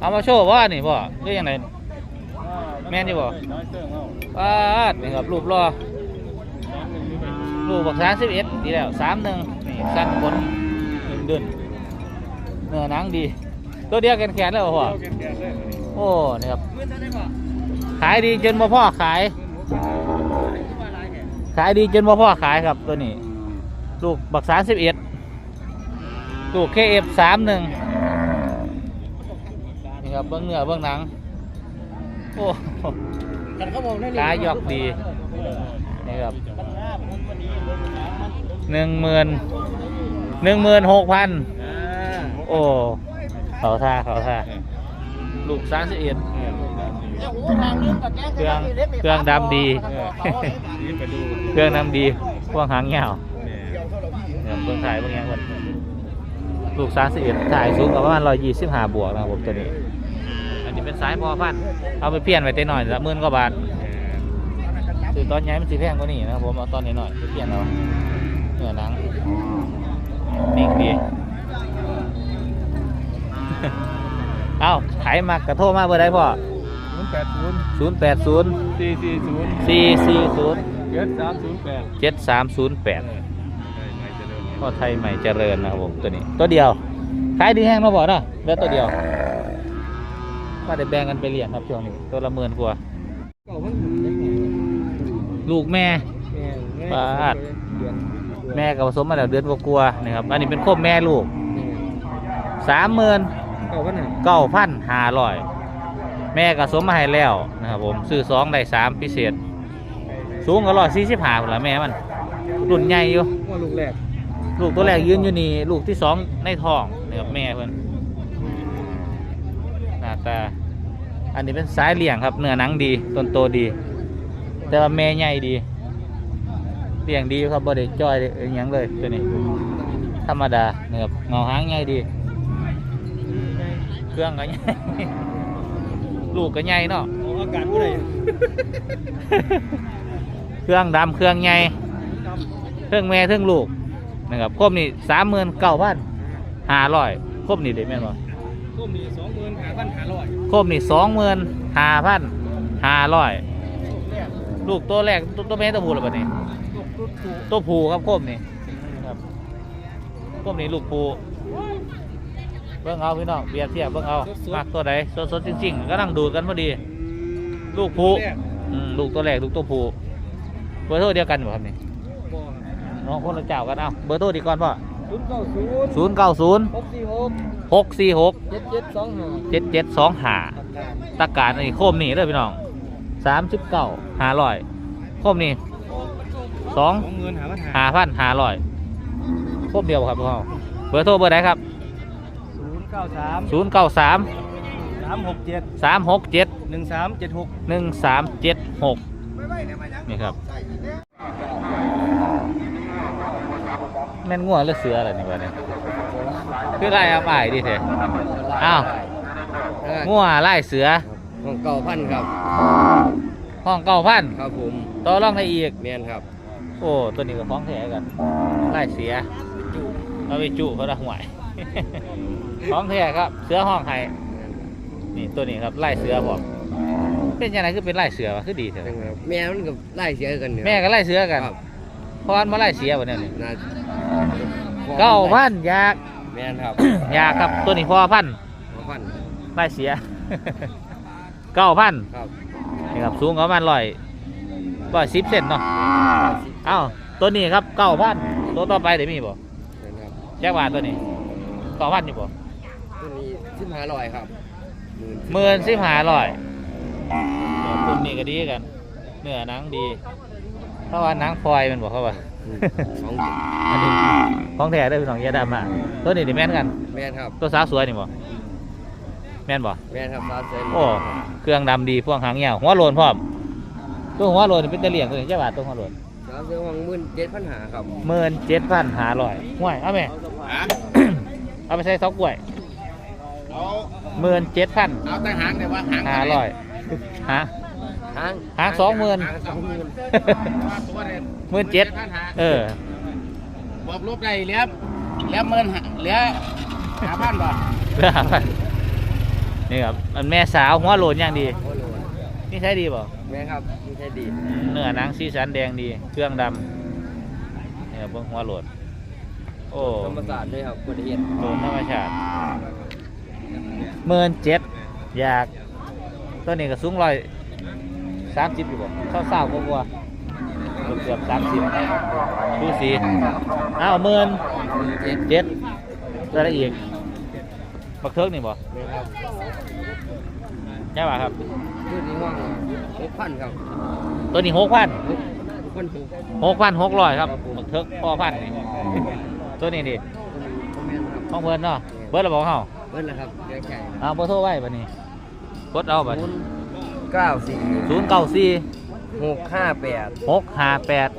เอามาโชว์ว่านี่พ่อหรือยังไงแม่นอยู่บ่ป้าดนี่ครับรูปรอรูปบักสามสิบเอ็ดดีแล้วสามหนึ่งนี่สั้นบนหนึ่งเดือนเนื้อหนังดี ตัวเดียวกันแขนแล้วเหรอพ่อโอ้นี่ครับขายดีจนบ่พ่อขาย ขายดีจนบ่พ่อขายครับตัวนี้ ลูกบักสามสิบเอ็ดลูกเคเอฟสามหนึ่ง ครับเบื้องเนื้อเบื้องหนัง โอ้กันเขาบอกได้ขายยอกดีนี่ครับหนึ่งหมื่นหนึ่งหมื่นหกพันโอ้เขาท่าเขาท่าลูกสามสิบเอ็ดเครื่องเครื่องดำดีไปดูเครื่องดำดีพวกหางยาวเนี่ยเบื้องถ่ายเบื้องหยังกันลูกสามสิบเอ็ดถ่ายสูงกว่าประมาณร้อยยี่สิบห้าบวกนะครับผมตัวนี้อั นนี้เป็นสายพอพันธุ์เอาไปเปลี่ยนไว้เต้หน่อยละหมื่นกว่าบาทคือตอนย้ายมันสีแพงกว่านี้นะครับผมเอาตอนนี้หน่อยไปเปลี่ยนเอาเนื้อหนังนิ่งดีเอ้าขายมากกระโทรมาเบอร์ได้พ่อศูนย์แปดศูนย์ศูนย์แปดศูนย์สี่สี่ศูนย์สี่สี่ศูนย์เจ็ดสามศูนย์แปดเจ็ดสามศูนย์แปดพ่อไทยใหม่เจริญนะครับผมตัวนี้ ตัวเดียวขายดีแห้งเนาะพ่อเนาะเหลือตัวเดียว ว่าได้แบ่งกันไปเลี้ยงครับช่วงนี้ตัวละหมื่นกว่าเก่ามันหมุนได้ไงลูกแม่แม่บาทเดือนแม่กับผสมมาแล้วเดือนกว่าๆนะครับอันนี้เป็นโคมแม่ลูกสามหมื่นเก่าวันไหนเก้าพันห้าร้อยแม่กับสมมาให้แล้วนะครับผมซื้อสองได้สามพิเศษ สูงก็ร้อยสี่สิบห้าคนละแม่มันรุ่นใหญ่อยู่ว่าลูกแรกลูกตัวแรกยืนอยู่นี่ลูกที่สองในท้องนะครับแม่เพิ่นหน้าตาอันนี้เป็นสายเหลี่ยงครับเนื้อหนังดีต้นโตดี แต่ว่าแม่ใหญ่ดีเลี้ยงดีครับบ่ได้จ้อยอิหยังเลยตัวนี้ ธรรมดานะครับเงาหางใหญ่ดี เครื่องก็ใหญ่ลูกก็ใหญ่เนาะอากาศผู้ใดเครื่องดำเครื่องใหญ่เครื่องแม่เครื่องลูกนะครับครบนี่สามหมื่นเก้าพันห้าร้อยครบนี่เด็แม่นบ่ ก็มีสองหมื่นห้าพันห้าร้อยครบนี่สองหมื่นห้าพันห้าร้อยลูกตัวแรกตัวตัวแม่ตัวผู้หรือเปล่านี่ลูกรุ่นถูกตัวผู้ครับครบนี่ครับครบนี่ลูกผู้เบิ่งเอาพี่น้องเปรียบเทียบเบิ่งเอามากตัวใดสดๆจริงๆก็นั่งดูดกันพอดี ลูกผู้แรกอืมลูกตัวแรกลูกตัวผู้เบอร์โทรเดียวกันบ่ครับนี่บ่น้องคนละเจ้ากันเอาเบอร์โทรดีก่อนป่ะศูนย์เก้าศูนย์ศูนย์เก้าศูนย์หกสี่หก หกสี่หกเจ็ดเจ็ดสองห้าเจ็ดเจ็ดสองห้าปากกาตะการนี่โคมนี่เลยพี่น้องสามสิบเก้าห้าร้อยโคมนี่สองสองหมื่นห้าพันห้าห้าพันห้าร้อยโคมเดียวครับพ่อเบอร์โทรเบอร์ไหนครับศูนย์เก้าสามศูนย์เก้าสามสามหกเจ็ดสามหกเจ็ดหนึ่งสามเจ็ดหกหนึ่งสามเจ็ดหกนี่ครับแม่นง่วงหรือเสืออะไรนี่วะเนี่ย คือไรครับอ้ายดิเถอะอ้าวง่วงไล่เสือของเก่าพันครับห้องเก้าพันครับผมต่อรองได้อีกแมนครับ โอ้ตัวนี้ก็ฟ้องแท้กันไล่เสียเอาไปจุเขาละห่วยฟ้องแท้ครับ เสือห้องไห้นี่ตัวนี้ครับไล่เสือผมเป็นยังไงคือเป็นไล่เสือวะคือดีเถอะแม่มันกับไล่เสียกันเนี่ยแม่ก็ไล่เสือกันครับพรมาไล่เสียวันนี้นี่น่าเก้าพันอยาก แมนครับอยากครับตัวนี้พอพันเก้าพันไล่เสีย เก้าพัน ครับนี่ครับสูงประมาณร้อยร้อยสิบเซนเนาะเอ้าตัวนี้ครับเก้าพันตัวต่อไปเดี๋ยวมีบ่แม่นครับแจ้งว่าตัวนี้เก้าพันอยู่บ่ตัวนี้สิบห้าร้อยครับหมื่นสิบห้าร้อยตัวนี้ก็ดีกันเนื้อหนังดี เพราะว่าหนังฟอยมันบอกเขาว่า สองอันนี้ ของแท้ได้อพี่น้องอยาดำอะตัวนี้ดิแม่นกัน แมนครับ ตัวสาวสวยนี่บ่แม่นบ่แมนครับซาเซนโอ้เครื่องดำดีพวกหางยาวหัวโลนพร้อมตัวหัวโลนนี่เป็นตะเลียงตัวนี้เจ้าบาทตัวหัวโลนซาเซนวังหมื่นเจ็ดพันหาครับหมื่นเจ็ดพันห้าร้อยห่วยเอาไหม เอาไปใส่ซอกกล้วยเอาหมื่นเจ็ดพันเอาแต่หางแต่ว่าหางห้าร้อยฮะ หางหางสองหมื่น หางสองหมื่นตัวเด่นหมื่นเจ็ดพันหาเออ บวกลบได้เหลือเหลือหมื่นหาเหลือหาพันบ่เหลือห้าพันนี่ครับมันแม่สาวหัวโหลนอย่างดีโอ้โหนี่ใช้ดีบ่แม่ครับนี่ใช่ดี เนื้อหนังสีสันแดงดี เครื่องดำนี่ครับเบิ่งหัวโหลดโอ้ธรรมศาสตร์ด้วยครับบริเวณโดนธรรมชาติเมินเจ็ดอยากตัวนี้ก็สูงร้อยสามสิบอยู่บ่เศร้าเศร้ากว่าๆ เกือบสามสิบดูสีอ้าวเมินเจ็ดเจ็ดตัวละเอียดบักเทิกนี่บ่แม่ครับใช่ป่ะครับชื่อนี้ว่างหกพันครับ ตัวนี้หกพันหกพันถูกหกพันหกร้อยครับบักเทิกพ่อพันนี่ตัวนี้ดิแม่นครับห้องเพิ่นเนาะเบิร์ดระบอกเฮาเบิ้ลนะครับแก่แก่เอาเบอร์โทรไว้บัดนี้กดเอาบัดศูนย์เก้าสี่ศูนย์เก้าสี่ หกห้าแปดหกห้าแปด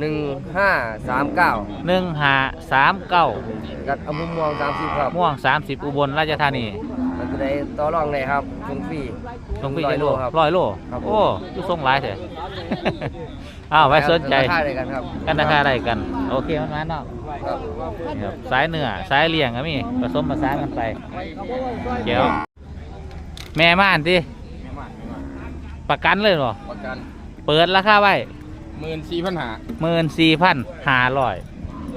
หนึ่งห้าสามเก้าหนึ่งห้าสามเก้ากับอมุมมองสามสิบครับม่วงสามสิบอุบลราชธานีมันจะได้ต่อรองเลยครับชงฟรีลงพี่ร้อยจะโลโลครับร้อยโลครับผมโอ้ยูส่งหลายเถอะอ้าวไว้สนใจราคาเลยกันครับกันราคาอะไรกัน โอเคมันมาเนาะครับนี่ครับสายเนื้อสายเลี้ยงก็มีผสมผสานกันไปเดี๋ยวแม่ม่านที่ประกันเลยเหรอประกัน เปิดราคาไว้หมื่นสี่พันหาหมื่นสี่พันหาร้อย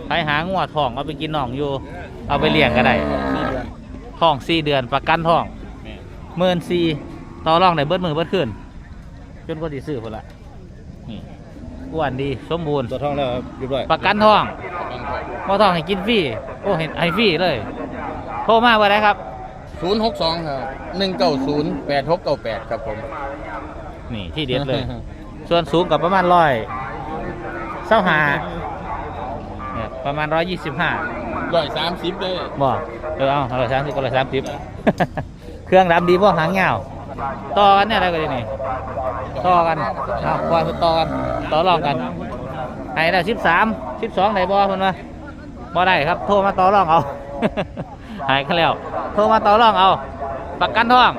ใครหางัวทองเอาไปกินน่องอยู่ เอาไปเลี้ยงก็ได้สี่เดือนทองสี่เดือนประกันทองแม่หมื่นสี่ต่อรองได้เบิดมือเบิดขึ้นจนกว่าที่ซื้อพุ่นละนี่อ้วนดีสมบูรณ์ตัวทองแล้วเรียบร้อยประกันทองประกันทองบ่ทองให้กินฟรีโอ้เห็นให้ฟรีเลยโทรมาเบอร์ไหนครับศูนย์หกสองครับหนึ่งเก้าศูนย์แปดหกเก้าแปดครับผม นี่ที่เด็ดเลย ส่วนสูงกับประมาณร้อยเส้าหาเนี่ยประมาณร้อยยี่สิบห้าร้อยสามสิบเลยบ่เออเอาร้อยสามสิบก็ร้อยสามสิบเครื่องดำดีบ่หางยาวต่อกันเนี่ยอะไรกันนี่ต่อกันเอาควายมันต่อกันต่อรองกันให้ได้สิบสามสิบสองไหนบ่เพิ่นว่าบ่ได้ครับโทรมาต่อรองเอาหายกันแล้วโทรมาต่อรองเอาประกันทอง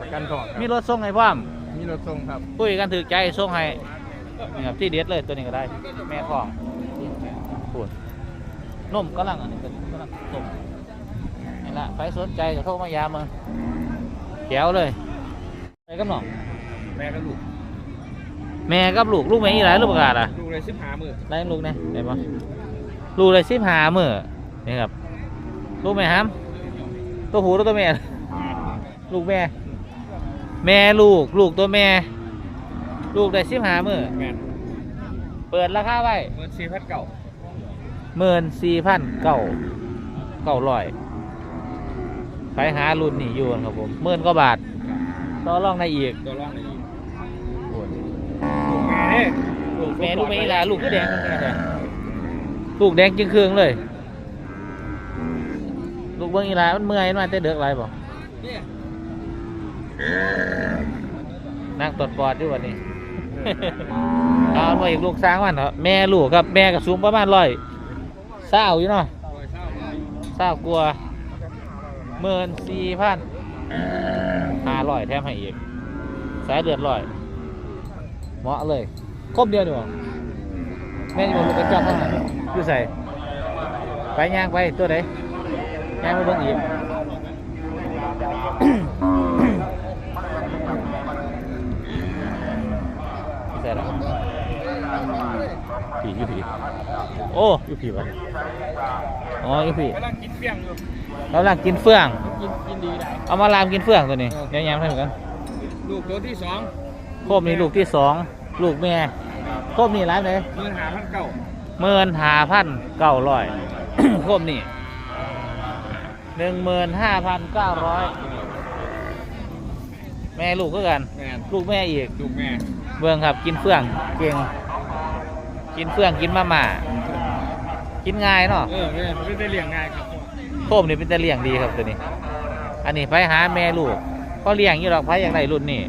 ประกันทองมีรถส่งให้พร้อม มีรถส่งครับคุยกันถือใจส่งให้นี่ครับที่เด็ดเลยตัวนี้ก็ได้ แม่ของพูดนมกำลังอันนี้ก็กำลังนมนี่ละใครสนใจก็โทรมายามมาแก้วเลยไปกับน้องแม่กับลูก แม่กับลูกลูกแม่อีหลายลูกประกาศอะลูกเลยสิบห้าหมื่นได้ลูกนะได้ปะลูกเลยสิบหามือนี่ครับ ลูกแม่ฮัมตัวหูตัวตัวแม่ ลูกแม่ แม่ลูกลูกตัวแม่ ลูกได้สิบหามือแม่นเปิดราคาไว้หมื่นสี่พันเก่าหมื่นสี่พันเก้าเก้าร้อยไปหารุ่นนี่อยู่ครับผมหมื่นกว่าบาทต่อรองได้อีกตัวร่องเลยโอ้ยลูกแม่เนี่ยลูกแม่ลูกแม่อีหลาลูกก็แดงเหมือนกันเลยลูกแดงจึงเครืองเลย ลูกเบิ้งอีหลามันเมื่อยมันมาแต่เด็กไรบ่ เนี่ย นั่งตดปอดอยู่วันนี้ เอามาอีกลูกสร้างมันเหรอแม่ลูกครับแม่กับสูงประมาณร้อยเศร้าอยู่เนาะร้อยเท่าเลยเศร้ากลัวหมื่นสี่พันห้าร้อยแถมให้อีกสายเลือดร้อยเหมาะเลยครบเดียวดีกว่าแม่อยู่ลูกกระจอกข้างหลังอยู่ใส่ไปย่างไปตัวไหนย่างมาเบิ่งอีก ใส่ละผี อยู่ผีโอ้อยู่ผีวะอ๋ออยู่ผีกำลังกินเปี้ยงอยู่กำลังกินเฟื่องกินกินดีได้เอามาลามกินเฟื่องตัวนี้เดี๋ยวย้ำให้เหมือนกันลูกตัวที่สองโคมนี้ลูกที่สองลูกแม่โคมนี้ร้านไหนหมื่นห้าพันเก่าหมื่นห้าพันเก้าร้อยโคมนี้หนึ่งหมื่นห้าพันเก้าร้อยแม่ลูกก็กันแม่นลูกแม่อีก ลูกแม่ เบื้องครับกินเฟื่อง เก่ง กินเฟื่องกินมาม่ากินง่ายเนาะเออแม่ไม่ได้เลี้ยงง่ายครับโคมนี่เป็นแต่เลี้ยงดีครับตัวนี้ อันนี้ไปหาแม่ลูกก็เลี้ยงอยู่หรอกไปอย่างไรรุ่นนี้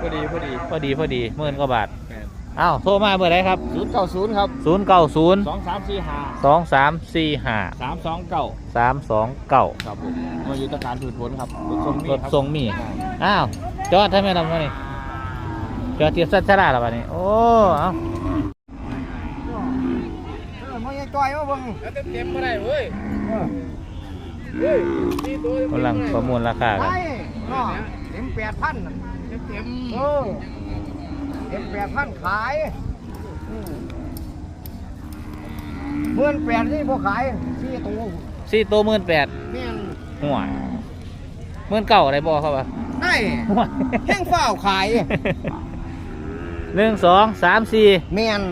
พอดีพอดีพอดีพอดีหมื่นกว่าบาทแม่นอ้าวโทรมาเบอร์ไหนครับศูนย์เก้าศูนย์ครับศูนย์เก้าศูนย์สองสามสี่ห้าสองสามสี่ห้าสามสองเก้าสามสองเก้าครับผมมาอยู่ตะการผืนผลครับรถทรงมีรถทรงมีอ้าวจอดให้แม่นำมานี่จอดเทียบสัชราแล้วบัดนี้โอ้เอา มันยังต่อยมาเบิ่งเต็มเต็มมาได้เว้ยกำลังประมวลราคากันใช่เต็มแปดพันเต็มเออเต็มแปดพันขายเมื่อนแปดนี่พอขายสี่ตัวสี่ตัวหมื่นแปดแม่นหัวหมื่นเก้าอะไรบอกเขาปะไอ้แห้งเฝ้าขายหนึ่งสองสามสี่แม่น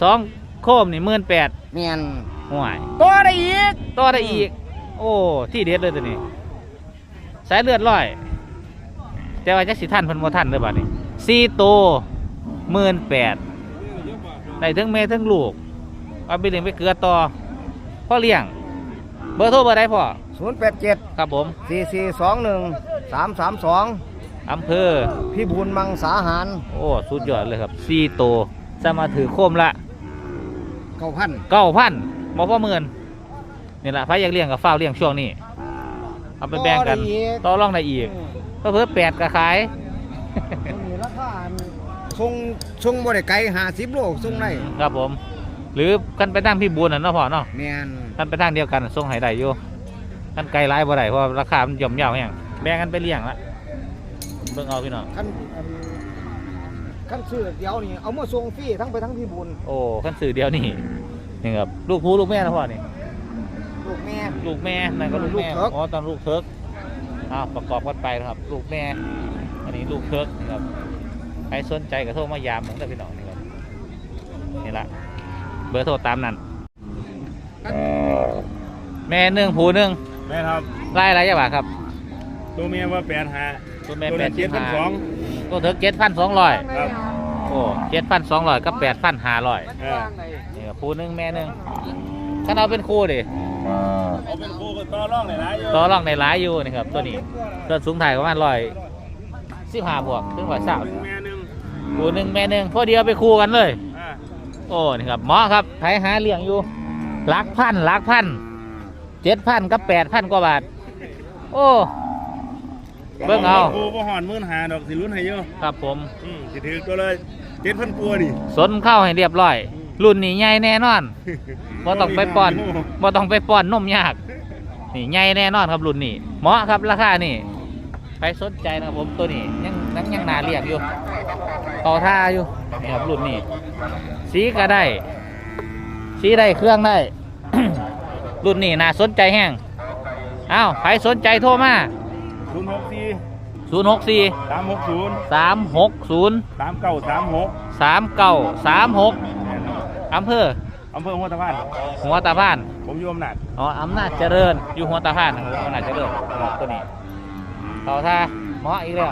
สองโคมนี่หมื่นแปด แม่นห่วยตัวได้อีกต่อได้อีก โอ้ที่เด็ดเลยตัวนี้สายเลือดร้อย แต่ว่าจะสิท่านเพิ่นบ่ท่านเด้อบัดนี้สี่ตัวหมื่นแปดได้ทั้งแม่ทั้งลูก เอาไปเลี้ยงไปเกลือต่อพ่อเลี้ยง เบอร์โทรเบอร์ใดพ่อศูนย์แปดเจ็ดครับผมสี่สี่สองหนึ่งสามสามสองอำเภอ พี่บุญมังสาหาร โอ้ สุดยอดเลยครับสี่ตัวจะมาถือโคมละ เก้าพันเก้าพันบ่พ่อหมื่นนี่แหละพายอยากเลี้ยงกับฝ้าวเลี้ยงช่วงนี้ เอาไปแบ่งกันต่อรองได้อีกก็เพิ่มแปดก็ขายมีราคาส่งส่งบ่ได้ไกลห้าสิบโลส่งได้ครับผม หรือกันไปตั้งพี่บุญน่ะเนาะพ่อเนาะแม่นกันไปทางเดียวกันส่งให้ได้อยู่กันไกลหลายบ่ได้เพราะว่าราคามันย่อมเยาวแฮงแบ่งกันไปเลี้ยงละเบิ่งเอาพี่น้องคัน อันคันซื้อเดี๋ยวนี่เอามาส่งฟรีทั้งไปทั้งพี่บุญโอ้คันสื่อเดียวนี่นี่ครับลูกผู้ลูกแม่นะพ่อนี่ลูกแม่ ลูกแม่นั่นก็ลูกแม่ลูกเทิร์ก อ๋อตอนลูกเทิร์กอ้าวประกอบกันไปนะครับ ลูกแม่ อันนี้ลูกเทิร์กนี่ครับใครสนใจก็โทรมายามเหมือนกับพี่น้องนี่ครับนี่ละเบอร์โทรตามนั้น แม่หนึ่งผู้หนึ่งแม่ครับไล่อะไรอย่างบาทครับ ตัวเมียว่าแปดหาตัวแม่ตัวแปนั้ดนสิเจ็บดพันห้าสอง ตัวเทิร์กเจ็ดพันสองร้อยครับโอ้เจ็ดพันสองร้อยกับแปดพันห้าร้อยเออนี่ครับผู้หนึ่งแม่หนึ่งถ้าเอาเป็นคู่ดิเอาเป็นครูก็ต่อร่องเลยนะโยต่อรองในร้ายอยู่นี่ครับตัวนี้ส่วนสูงถ่ายประมาณร้อยสิบห้าบวกถึงร้อยสามเป็นแม่หนึ่งคู่หนึ่งแม่หนึ่งพอเดียวไปคู่กันเลย อ่าโอ้นี่ครับหมอครับไผหาเลี้ยงอยู่หลักพันหลักพันเจ็ดพันกับแปดพันกว่าบาท โอ้ เบิ่งเอาครูบ่หอนมื่นหาดอกสิรุ่นให้เยอะครับผมอืมสิถือตัวเลยเจ็ดพันปัวดิสนเข้าให้เรียบร้อย รุ่นนี้ใหญ่แน่นอนบ่ต้องไปป้อนบ่ต้องไปป้อนนมยาก นี่ใหญ่แน่นอนครับรุ่นนี้ เหมาะครับราคานี่ใครสนใจนะครับผมตัวนี้ยังยังยังนาเรียกอยู่ต่อท่าอยู่นี่ครับรุ่นนี้สีก็ได้ สีได้เครื่องได้ รุ่นนี้น่าสนใจแห้งอ้าวใครสนใจโทรมา ศูนย์หกสี่0 6 4สามหกศูนย์3 6 0สามเก้าสามหก3 9 3 6อำเภออำเภอหัวตะพานหัวตาพาน ผมอยู่อำนาจอ๋ออำนาจเจริญอยู่หัวตาพานนะครับอำนาจเจริญครับตัวนี้ต่อท่าเหมาะอีกแล้ว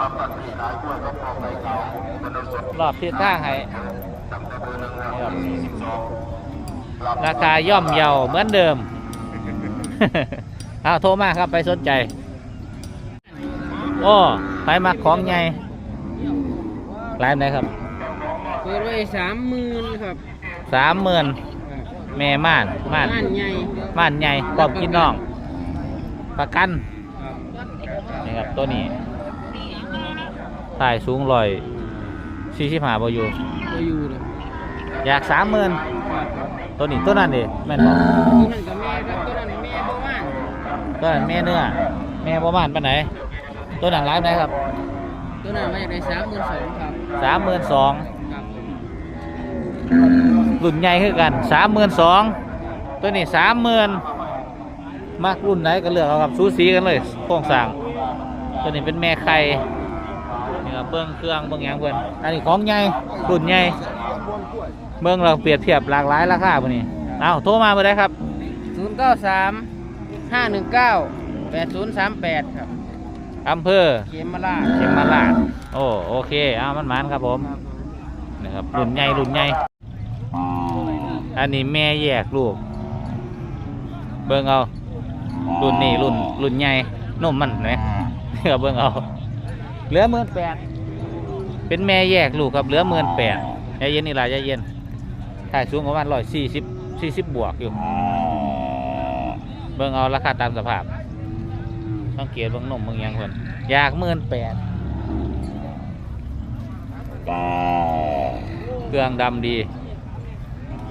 รอบทิศทางให้นี่ครับราคาย่อมเยาเหมือนเดิมเอาโทรมาครับไปสนใจ โอ้ไปมาของใหญ่หลายไหนครับเปิดไว้สามหมื่นครับสามหมื่นแม่ม่านม่านบ้านใหญ่ม่านใหญ่ครอบกินน้อง ประกันครับนี่ครับตัวนี้ถ่ายสูงลอยสี่สิบห้าบอยู่ก็อยู่เลยอยากสามหมื่นตัวนี้ตัวนั้นดิแม่นบอกตัวนั้นกับแม่ครับตัวนั้นแม่บ่ว่างตัวนั้นแม่เนื้อแม่ประมาณปานไหน ตัวหนังร้ายไหนครับตัวนั้นมาจากได้สามหมื่นสองครับสามหมื่นสองครับรุ่นใหญ่คือกันสามหมื่นสองตัวนี้สามหมื่นมากรุ่นไหนก็เลือกเอาครับสูสีกันเลยโครงสร้างตัวนี้เป็นแม่ไข่นี่ครับเบื้องเครื่องเบื้องหยังเพื่อนอันนี้ของใหญ่รุ่นใหญ่เบื้องเราเปรียบเทียบหลากหลายราคาพวกนี้เอาโทรมาเมื่อไรครับศูนย์เก้าสามห้าหนึ่งเก้าแปดศูนย์สามแปดครับ อำเภอเขมมาล่าชเขมราชโอ้โอเคเอามันมันครับผมนะครับรุ่นใหญ่รุ่นใหญ่อันนี้แม่แยกลูก เบิ่งเอารุ่นนี้รุ่นรุ่นใหญ่นมมันไหมเอาเบิ่งเอาเหลือหมื่นแปดเป็นแม่แยกลูกครับเหลือหมื่นแปดใจเย็นนี่ล่ะใจเย็นถ่ายสูงประมาณร้อยสี่สิบสี่สิบบวกอยู่ เบิ่งเอาราคาตามสภาพ ต้องเกียรเบิ่งนมเบิ่งหยังคนอยากหมื่นแปดเครื่องดำดี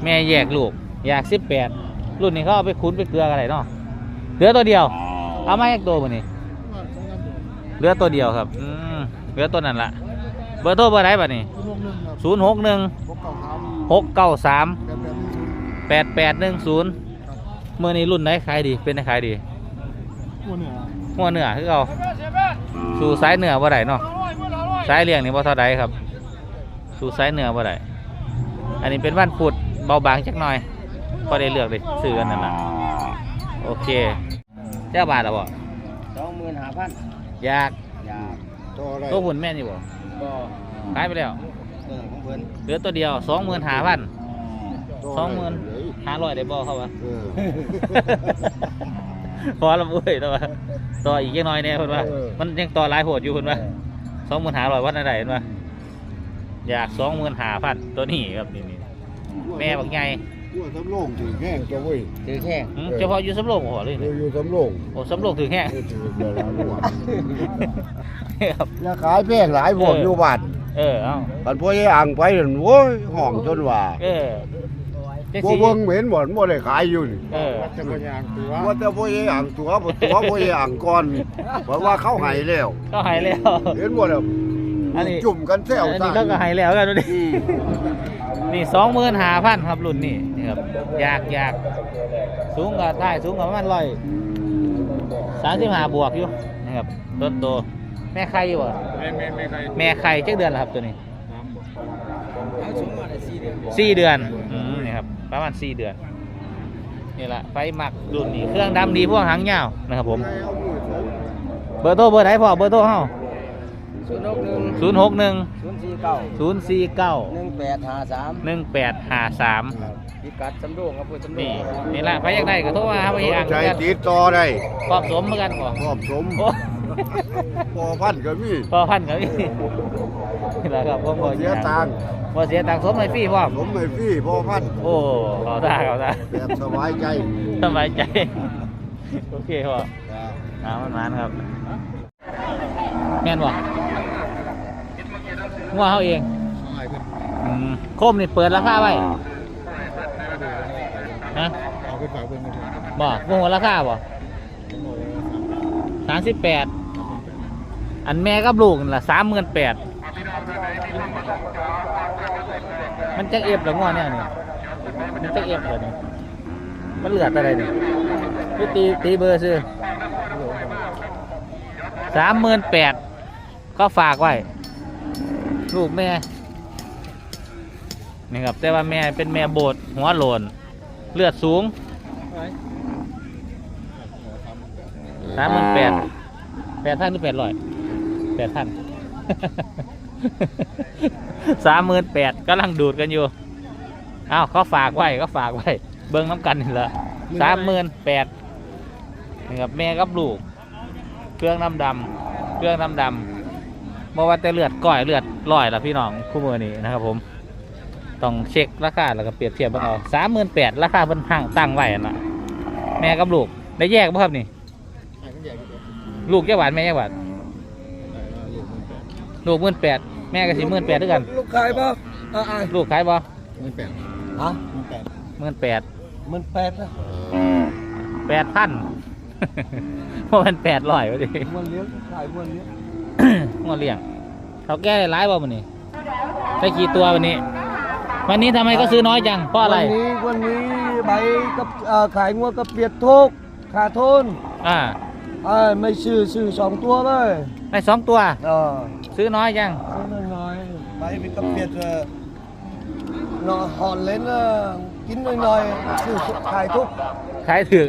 แม่แยกลูก อยากสิบแปดรุ่นนี้เขาเอาไปคุ้นไปเกลือกันไรเนาะเหลือตัวเดียว เอามาอีกตัวบ่นี่เหลือตัวเดียวครับอืมเหลือตัวนั้นละเบอร์โทรเบอร์ไหนบัดนี้ศูนย์หกหนึ่งหกเก้าสามแปดแปดหนึ่งศูนย์เมื่อนี้รุ่นไหนขายดีเป็นไหนขายดี หัวเหนือคือเอาสู่สายเหนือบ่ได้เนาะสายเลี้ยงนี่บ่เท่าใดครับ สู่สายเหนือบ่ได้อันนี้เป็นวันพุธเบาบางจักหน่อยพอได้เลือกได้ซื้อกันนั่นแหละโอเคเจ้าบาทแล้วบ่สองหมื่นห้าพันอยากอยากตัวหุ่นแม่นอยู่บ่ก็ขายไปแล้วเออของเพิ่นเหลือตัวเดียวสองหมื่นห้าพันสองหมื่นห้าร้อยได้บ่เขาวะ พอและเว้ยตัวต่ออีกยังน้อยแน่เพิ่นว่า มันยังต่อหลายโหดอยู่เพิ่นว่าสองหมื่นห้าร้อยวัดอะไรเพิ่นว่าอยากสองหมื่นห้าพันตัวนี้ครับนี่นี่แม่บักใหญ่ว่าสำโรงถือแห้งจะเว้ยถือแค่หืมเฉพาะอยู่สำโรงหัวเลยเอนี่ออยู่สำโรงโอ้สำโรงถึงแห้งเออถือเวลาหัวครับอย่าขายแพงหลายพวกเออออยู่บ้านเออเอ้าบันพ่อไอ้อ่างไปนั่นโว้ยห้องจนว่าเออ จังบ่สิเบิ่งเหม็นบ่นบ่ได้ขายอยู่นี่เออว่าแต่พ่อไอ้อ่างตัวบ่ตัวพ่อไอ้อ่างก่อนเพราะว่าเขาให้แล้วก็หายแล้ว เห็นบ่ล่ะอันนี้ จุ่มกันแซวอันซ่านี้เขาก็หายแล้วกันดูดินี่สองหมื่นห้าพันครับรุ่นนี้นี่ครับอยากอยากสูงกว่าได้สูงกว่าประมาณร้อยสามสิบห้าบวกอยู่นะครับต้นโตแม่ไข่อยู่บ่แม่แม่แม่ใครแม่ไข่จักเดือนแล้วครับตัวนี้เอาสูงมาได้สี่เดือนสี่เดือนอืมนี่ครับ ประมาณสี่เดือนนี่แหละไฟหมักรุ่นนี้เครื่องดำดีพวกหางยาวนะครับผม เบอร์โทรเบอร์ไหนพ่อเบอร์โทรเฮาศูนย์หกหนึ่งศูนย์หกหนึ่งศูนย์สี่เก้าศูนย์สี่เก้าหนึ่งแปดห้าสามหนึ่งแปดห้าสามพิกัดสำโรงครับพูดสำโรงนี่นี่แหละไปอยากได้ก็โทรมาครับไปอ่างใจกันติดต่อได้ครอบสมเหมือนกันก่อนพร้อมสมโอ้พอพันก็มีพอพันครับพี่นี่แหละครับพ่อพ่อเสียตังค์ พอเสียตังค์สมให้ฟรีพร้อมผมไม่ฟรีพอพันโอ้เขาได้เขาได้แบบสบายใจสบายใจ โอเคพ่อน้ำมันมันครับ แม่นบ่งัวเขาเองอืมโคมนี่เปิดราคาไว้ฮะเอาไปฝากเบิ่งกันบ่โมโหราคาบ่สามสิบแปดอันแม่กับลูกนั่นล่ะสามหมื่นแปด มันจะเอฟหรือง้อเนี่ยนี่มันจะเอฟเหรอนี่มันเหลืออะไรนี่พี่ตีตีเบอร์ซื้อสามหมื่นแปดก็ฝากไว้ ลูกแม่นี่ครับแต่ว่าแม่เป็นแม่โบดหัวโลน เลือดสูงสามหมื่นแปดแปดพันหรือแปดร้อยแปดพัน สามหมื่นแปดกำลังดูดกันอยู่อ้าวเขาฝากไว้ก็ฝากไว้เบิ้งน้ำกันนี่แหละสามหมื่นแปดนี่ครับแม่กับลูก เครื่องน้ำดำเครื่องน้ำดำบอกว่าแต่เลือดก้อยเลือดลอยละพี่น้องคู่มือนี้นะครับผม ต้องเช็คราคาแล้วก็เปรียบเทียบกันเอาสามหมื่นแปดราคาเพิ่นห่างตั้งไว้นะแม่กับลูกได้แยกบ่ครับนี่ ลูกแยกหวานแม่แยกหวานลูกหมื่นแปด แม่ก็สิหมื่นแปดด้วยกัน ลูกขายป่ะอ่าลูกขายบ่มันแปดฮะมันแปดหมื่นแปดมันแปดนะแปดพันเพราะมันแปดร้อยวะดิมันเลี้ยงขายมันเลี้ยงงอเลี้ยงเขาแก้ได้ร้ายบ่มันนี่ได้กี่ตัววันนี้ วันนี้ทำไมก็ซื้อน้อยจังเพราะอะไร วันนี้วันนี้ใบกับเอ่อขายงัวกับเปียกทุกข์ขาดทุนอ่าเอ้ยไม่ซื้อซื้อสองตัวเลยได้สองตัวเออซื้อน้อยจังซื้อน้อย ๆใบเป็นกับเปียกเออเนาะหอนเล่นเออกินหน่อยๆซื้อขายทุกข์ขายถือ